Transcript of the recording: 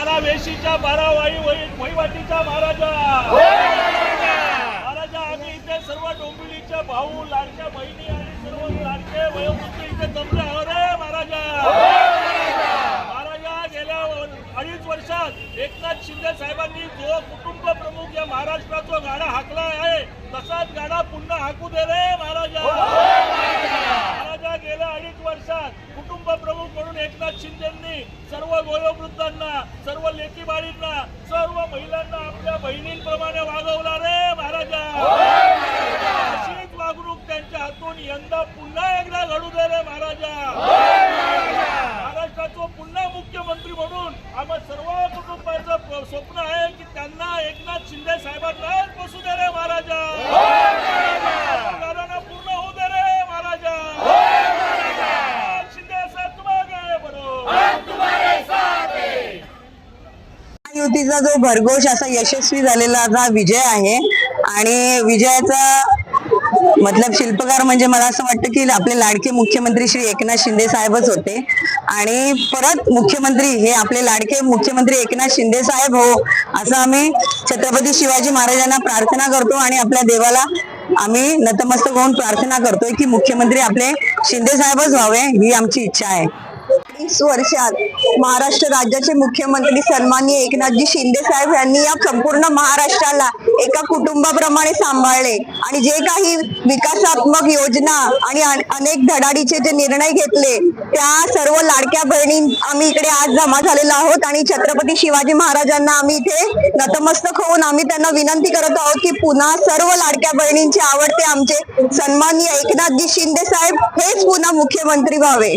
बारा वेशीच्या बारा वाई वही- वहिवाटीचा महाराजा. महाराजा आम्ही इथे सर्व डोंबिवलीचे भाऊ लाडक्या बहिणी आणि सर्व लाडके वयोवृद्ध इथे जमले आहो रे महाराजा. महाराजा गेल्या अडीच वर्षात एकनाथ शिंदे साहेबांनी जो कुटुंब प्रमुख या महाराष्ट्राचा गाडा हाकला आहे तसाच गाडा पुन्हा हाकू दे रे महाराजा. महाराजा गेल्या अडीच वर्षात कुटुंब प्रमुख म्हणून एकनाथ शिंदेंनी सर्व वयोवृद्धांना सर्व लेकी बाळींना सर्व महिलांना आपल्या बहिणींप्रमाणे वागवला रे महाराजा. अशीच वागणूक त्यांच्या हातून यंदा पुन्हा एकदा घडू दे रे महाराजा. महाराष्ट्राचं पुन्हा मुख्यमंत्री म्हणून आम्हा सर्व कुटुंबाचं स्वप्न आहे की त्यांना एकनाथ शिंदे साहेबांना बसू दे रे महाराजा घराणा पूर्ण होऊ दे रे महाराजा शिंदे साहेब तुम्हाला बरोबर युतीचा जो भरघोष असा यशस्वी झालेला असा विजय आहे आणि विजयाचा मतलब शिल्पकार म्हणजे मला असं वाटतं की आपले लाडके मुख्यमंत्री श्री एकनाथ शिंदे साहेबच होते. आणि परत मुख्यमंत्री हे आपले लाडके मुख्यमंत्री एकनाथ शिंदे साहेब हो असं आम्ही छत्रपती शिवाजी महाराजांना प्रार्थना करतो आणि आपल्या देवाला आम्ही नतमस्तक होऊन प्रार्थना करतोय की मुख्यमंत्री आपले शिंदे साहेबच व्हावे ही आमची इच्छा आहे. तीस वर्षात महाराष्ट्र राज्याचे मुख्यमंत्री सन्माननीय एकनाथजी शिंदे साहेब यांनी या संपूर्ण महाराष्ट्राला एका कुटुंबाप्रमाणे सांभाळले. आणि जे काही विकासात्मक योजना आणि अनेक धडाडीचे जे निर्णय घेतले त्या सर्व लाडक्या बहिणी आम्ही इकडे आज जमा झालेलो आहोत आणि छत्रपती शिवाजी महाराजांना आम्ही इथे नतमस्तक होऊन आम्ही त्यांना विनंती करत आहोत की पुन्हा सर्व लाडक्या बहिणींचे आवडते आमचे सन्माननीय एकनाथजी शिंदे साहेब हेच पुन्हा मुख्यमंत्री व्हावे.